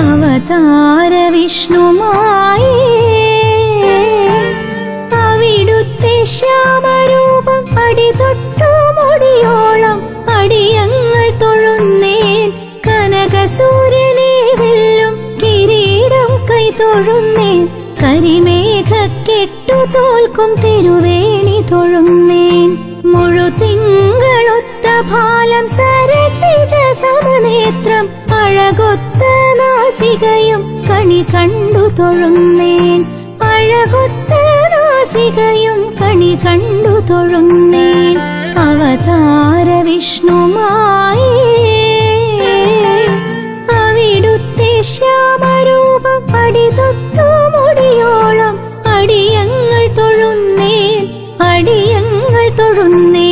അവതാര വിഷ്ണുമായി അവിടുത്തെ ശ്യാമരൂപം അടിതൊട്ടു മുടിയോളം അടിയങ്ങൾ തൊഴുന്നേൻ. കനകസൂര്യനെ വെല്ലും കിരീടം കൈ തൊഴുന്നേൻ കരിമേഘ കെട്ടു തോൽക്കും തിരുവേണി തൊഴുന്നേൻ. മുഴു തിങ്കളൊത്ത ഫാലം സരസിജ സമനേത്രം. അഴകൊത്ത കണി കണ്ടു തൊഴുന്നേൻ. അഴകൊത്ത നാസികയും കണി കണ്ടു തൊഴുന്നേൻ. അവതാര വിഷ്ണുമായി അവിടുത്തെ ശ്യാമരൂപം അടിതൊട്ടു മുടിയോളം. അടിയങ്ങൾ തൊഴുന്നേൻ. അടിയങ്ങൾ തൊഴുന്നേൻ.